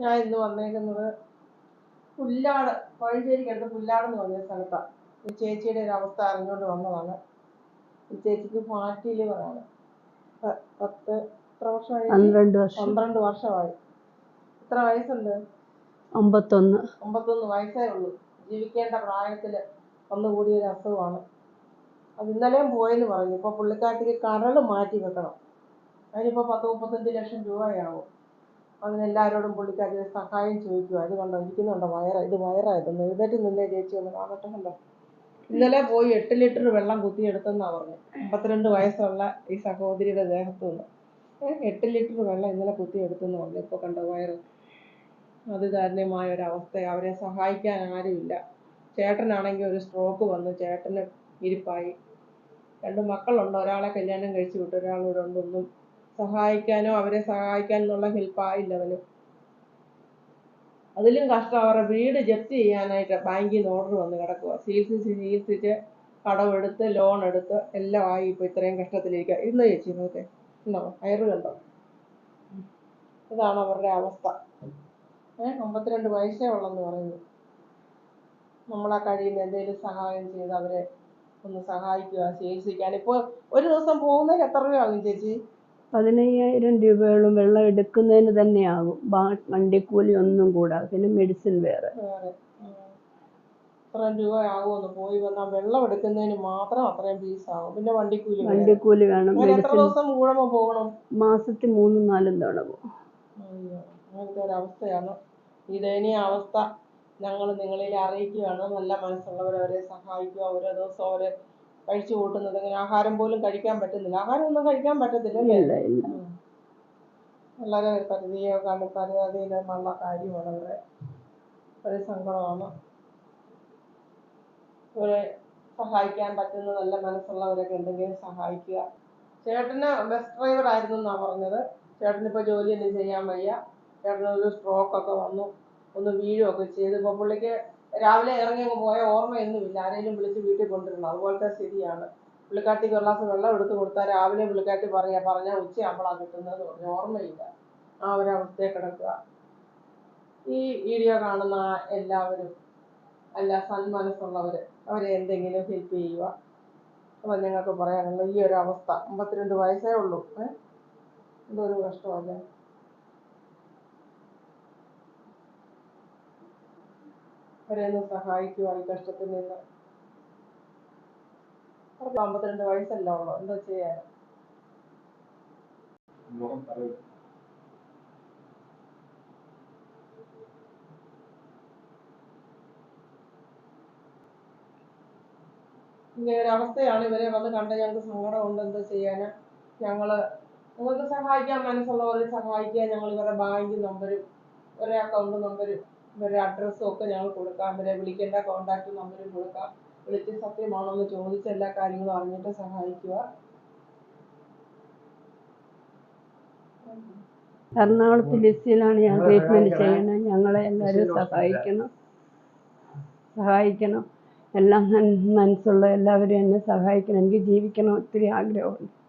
ഞാൻ ഇന്ന് വന്നേക്കുന്നത് പുല്ലാട് കോഴഞ്ചേരിക്കടുത്ത് പുല്ലാട് എന്ന് പറഞ്ഞ സ്ഥലത്താണ് ഈ ചേച്ചിയുടെ ഒരു അവസ്ഥ അറിഞ്ഞുകൊണ്ട് വന്നതാണ്. ഈ ചേച്ചിക്ക് ഫാറ്റി ലിവറാണ് പത്ത് എത്ര വർഷമായി? പന്ത്രണ്ട് വർഷം. പന്ത്രണ്ട് വർഷമായി. എത്ര വയസ്സുണ്ട്? അമ്പത്തൊന്ന്. അമ്പത്തൊന്ന് വയസ്സേ ഉള്ളൂ. ജീവിക്കേണ്ട പ്രായത്തിൽ വന്നുകൂടിയ ഒരു അസുഖമാണ്. അത് ഇന്നലെയും പോയെന്ന് പറഞ്ഞു. ഇപ്പോൾ പുള്ളിക്കാരത്തിക്ക് കരൾ മാറ്റി വെക്കണം. അതിനിപ്പോൾ പത്ത് മുപ്പത്തഞ്ച് ലക്ഷം രൂപയാവും. അതിനെല്ലാവരോടും പുള്ളിക്കാരി സഹായം ചോദിക്കുക ഇത് കണ്ടോ? ഇരിക്കുന്നുണ്ടോ വയറ ഇത് വയറായിരുന്നു എഴുന്നേറ്റ് നിന്നേ ചേച്ചി ഒന്ന് കാണട്ടെ കണ്ടോ ഇന്നലെ പോയി എട്ട് ലിറ്റർ വെള്ളം കുത്തിയെടുത്തെന്നാ പറഞ്ഞു. അമ്പത്തിരണ്ട് വയസ്സുള്ള ഈ സഹോദരിയുടെ ദേഹത്തു നിന്ന്. എട്ട് ലിറ്റർ വെള്ളം ഇന്നലെ കുത്തിയെടുത്തെന്ന് പറഞ്ഞു. ഇപ്പൊ കണ്ടോ വയറ്? അത് ദാരുണ്യമായ ഒരവസ്ഥ അവരെ സഹായിക്കാൻ ആരുമില്ല ചേട്ടനാണെങ്കിൽ ഒരു സ്ട്രോക്ക് വന്നു. ചേട്ടന് ഇരിപ്പായി. രണ്ട് മക്കളുണ്ട്. ഒരാളെ കല്യാണം കഴിച്ചു വിട്ടു. ഒരാളിവിടെ ഉണ്ട് ഒന്നും സഹായിക്കാനോ അവരെ സഹായിക്കാനുള്ള ഹെൽപ്പായില്ല അവന്. അതിലും കഷ്ടം അവരുടെ വീട് ജപ്തി ചെയ്യാനായിട്ട് ബാങ്കിൽ നിന്ന് ഓർഡർ വന്ന് കിടക്കുക ചികിത്സിച്ച് ചികിത്സിച്ച് കടമെടുത്ത് ലോൺ എടുത്ത് എല്ലാം ആയി ഇപ്പോൾ ഇത്രയും കഷ്ടത്തിലിരിക്കുക ഇന്ന് ചേച്ചി നോക്കേ ഉണ്ടോ? അയറ് കണ്ടോ? ഇതാണ് അവരുടെ അവസ്ഥ. ഏഹ് അമ്പത്തിരണ്ട് വയസ്സേ ഉള്ളെന്ന് പറയുന്നു. നമ്മളെ കഴിയുന്ന എന്തെങ്കിലും സഹായം ചെയ്ത് അവരെ ഒന്ന് സഹായിക്കുക ചികിത്സിക്കാൻ. ഇപ്പോൾ ഒരു ദിവസം പോകുന്നതിന് എത്ര രൂപയാകും ചേച്ചി? പതിനയ്യായിരം രൂപയോളം വെള്ളം എടുക്കുന്നതിന് തന്നെയാകും വണ്ടിക്കൂലി ഒന്നും കൂടാതെ. പിന്നെ മെഡിസിൻ വേറെ. രൂപ പോയി വന്നാൽ വെള്ളം എടുക്കുന്നതിന് മാത്രം അത്രയും ഫീസ് ആകും പിന്നെ വണ്ടിക്കൂലി വേണം എത്ര ദിവസം കൂടുമ്പോൾ പോകണം? മാസത്തിൽ മൂന്നും നാലും തവണ പോകും. അങ്ങനത്തെ ഒരു അവസ്ഥയാണ്. ഈ ദയനീയ അവസ്ഥ ഞങ്ങൾ നിങ്ങളിൽ അറിയിക്കുകയാണ്. നല്ല മനസ്സുള്ളവരെ അവരെ സഹായിക്കുക. ഓരോ ദിവസം അവരെ കഴിച്ചു കൂട്ടുന്നത് ഇങ്ങനെ ആഹാരം പോലും കഴിക്കാൻ പറ്റുന്നില്ല. ആഹാരം ഒന്നും കഴിക്കാൻ പറ്റത്തില്ല ഇല്ല ഇല്ല. വളരെ പരിധിയോ പരിധിയിലുള്ള കാര്യമാണ് അവരെ ഒരു സങ്കടമാണ്. ഇവരെ സഹായിക്കാൻ പറ്റുന്ന നല്ല മനസ്സുള്ളവരൊക്കെ എന്തെങ്കിലും സഹായിക്കുക. ചേട്ടന് ബസ് ഡ്രൈവർ ആയിരുന്നു എന്നാണ് പറഞ്ഞത്. ചേട്ടനിപ്പോൾ ജോലിയൊന്നും ചെയ്യാൻ വയ്യ. ചേട്ടനൊരു സ്ട്രോക്ക് ഒക്കെ വന്നു. ഒന്ന് വീഴുകയൊക്കെ ചെയ്തു. ഇപ്പോൾ പുള്ളിക്ക് രാവിലെ ഇറങ്ങി പോയ പോയ ഓർമ്മയൊന്നുമില്ല ആരെങ്കിലും വിളിച്ച് വീട്ടിൽ കൊണ്ടുവരണം. അതുപോലത്തെ സ്ഥിതിയാണ്. പുള്ളിക്കാട്ടിക്ക് ഒരു ഗ്ലാസ് വെള്ളം എടുത്ത് കൊടുത്താൽ രാവിലെ പുള്ളിക്കാട്ടി പറയാ പറഞ്ഞാൽ ഉച്ചയാകുമ്പോഴാണ് കിട്ടുന്നത് പറഞ്ഞു ഓർമ്മയില്ല. ആ ഒരു അവസ്ഥയിൽ കിടക്കുക. ഈ വീഡിയോ കാണുന്ന എല്ലാവരും അല്ല സന്മനസ്സുള്ളവർ അവരെ എന്തെങ്കിലും ഹെൽപ്പ് ചെയ്യുക. അപ്പോൾ ഞങ്ങൾക്ക് പറയാനുള്ള ഈ ഒരു അവസ്ഥ. അമ്പത്തിരണ്ട് വയസ്സേ ഉള്ളൂ. ഏ? ഇതൊരു കഷ്ടമല്ലേ അവരെ ഒന്ന് സഹായിക്കുക ഈ കഷ്ടത്തിൽ നിന്ന് അവർക്ക് അമ്പത്തിരണ്ട് വയസ്സല്ല ഉള്ളു. എന്താ ചെയ്യാൻ? ഇങ്ങനെ ഒരു അവസ്ഥയാണ് ഇവരെ വന്ന് കണ്ട ഞങ്ങൾക്ക് സങ്കടമുണ്ട്. എന്താ ചെയ്യാന്? ഞങ്ങൾ നിങ്ങൾക്ക് സഹായിക്കാൻ മനസ്സുള്ളവരെ സഹായിക്കാൻ ഞങ്ങൾ ഇവരുടെ ബാങ്ക് നമ്പരും ഒരേ അക്കൗണ്ട് നമ്പരും ഇവരുടെ അഡ്രസ്സും ഒക്കെ ഞങ്ങൾ കൊടുക്കാം. ഇവരെ വിളിക്കേണ്ട കോണ്ടാക്ട് നമ്പരും കൊടുക്കാം. വിളിച്ച് സത്യമാണോ എന്ന് ചോദിച്ച് എല്ലാ കാര്യങ്ങളും അറിഞ്ഞിട്ട് സഹായിക്കുക. എറണാകുളത്ത് ലിസ്റ്റിലാണ് ഞാൻ ട്രീറ്റ്മെന്റ് ചെയ്യണത് ഞങ്ങളെ എല്ലാവരും സഹായിക്കണം. സഹായിക്കണം. എല്ലാം മനസ്സുള്ള എല്ലാവരും എന്നെ സഹായിക്കണം. എനിക്ക് ജീവിക്കണം. ഒത്തിരി ആഗ്രഹമുണ്ട്.